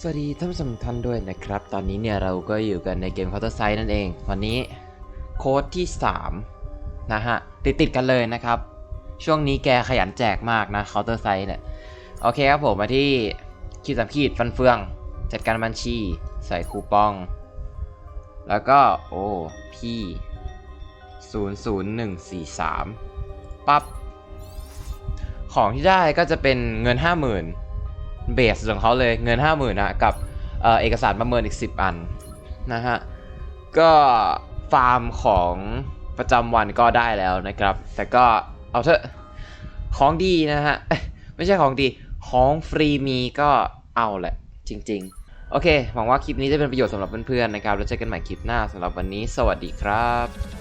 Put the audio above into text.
สวัสดีท่านผู้ชมท่านด้วยนะครับ ตอนนี้เนี่ยเราก็อยู่กันในเกม Counter Strike นั่นเอง วันนี้โค้ดที่ 3 นะฮะ ติดติดกันเลยนะครับ ช่วงนี้แกขยันแจกมากนะ Counter Strike เนี่ย โอเคครับผมมาที่ขีดสามขีดฟันเฟือง จัดการบัญชี ใส่คูปอง แล้วก็ โอ้ พี่ 00143 ปั๊บของที่ได้ก็จะเป็นเงิน 50,000 เบสของเขาเลยเงิน 50,000นะกับเออเอกสารประเมินอีก 10 อันนะฮะก็ฟาร์มของประจำวันก็ได้แล้วนะครับ แต่ก็เอาเถอะของดีนะฮะไม่ใช่ของดีของฟรีมีก็เอาแหละจริง ๆ โอเค หวังว่าคลิปนี้จะเป็นประโยชน์สำหรับเพื่อนๆนะครับ แล้วเจอกันใหม่คลิปหน้าสำหรับวันนี้ สวัสดีครับ